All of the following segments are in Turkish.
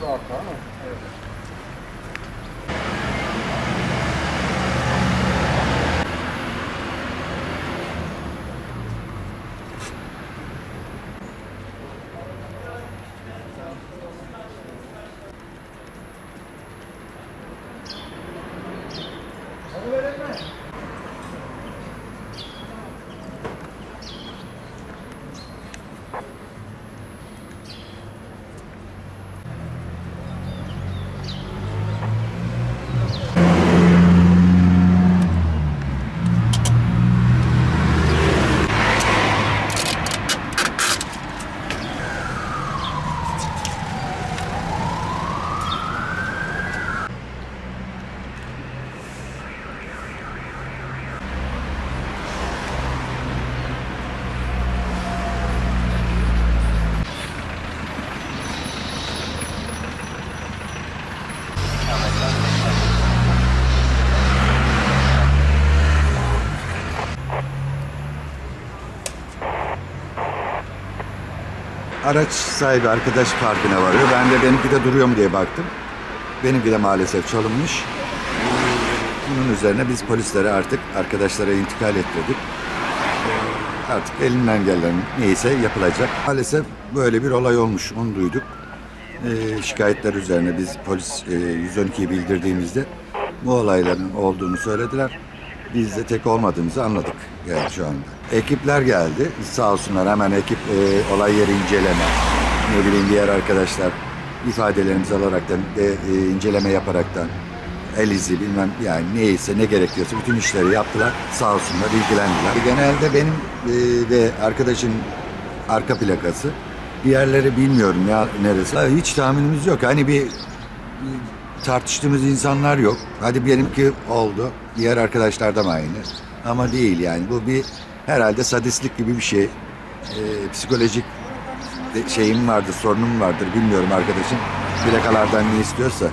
Da arka ama. Evet. Araç sahibi arkadaş parkına varıyor. Ben de benimki de duruyor mu diye baktım. Benimki de maalesef çalınmış. Bunun üzerine biz polislere artık arkadaşlara intikal ettirdik. Artık elinden gelen neyse yapılacak. Maalesef böyle bir olay olmuş. Onu duyduk. Ee, şikayetler üzerine biz polis e, 112'yi bildirdiğimizde bu olayların olduğunu söylediler. Biz de tek olmadığımızı anladık yani şu anda. Ekipler geldi. Sağ olsunlar hemen ekip e, olay yeri inceleme, ne bileyim diğer arkadaşlar ifadelerimizi alaraktan ve e, inceleme yaparaktan el izi bilmem yani neyse ne gerekiyorsa bütün işleri yaptılar. Sağ olsunlar ilgilendiler. Genelde benim e, ve arkadaşın arka plakası diğerleri bilmiyorum ya neresi. Hiç tahminimiz yok. Hani bir tartıştığımız insanlar yok. Hadi benimki oldu. Diğer arkadaşlardan aynı. Ama değil yani. Bu bir herhalde sadistlik gibi bir şey. Ee, psikolojik şeyim vardır, sorunum vardır. Bilmiyorum arkadaşım. Plakalardan ne istiyorsa.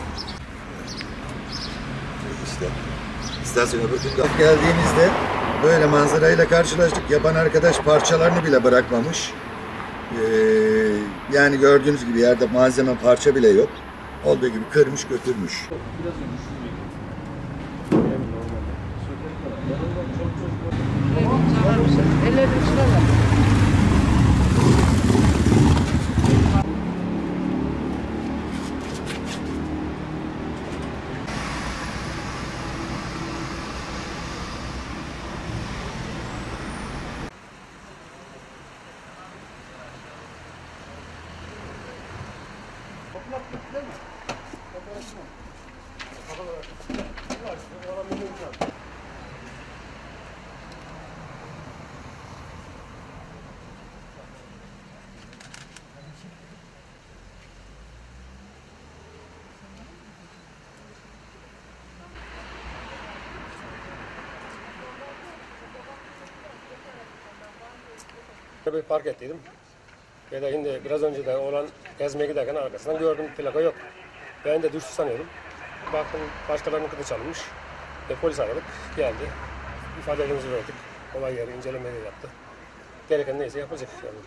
İşte. İstasyona bakın. Geldiğimizde böyle manzarayla karşılaştık. Yapan arkadaş parçalarını bile bırakmamış. Ee, yani gördüğünüz gibi yerde malzeme parça bile yok. Olduğu gibi kırmış götürmüş. Ellerini şuraya. Bir park ettiydim. Ve de şimdi biraz önce de olan gezmeye giderken arkasından gördüm plaka yok. Ben de düştü sanıyorum. Baktım başkalarının kıtı çalınmış. Ve polis aradık. Geldi. İfadelerimizi verdik. Olay yeri incelemeyi yaptı. Gereken neyse yapacak. Yani.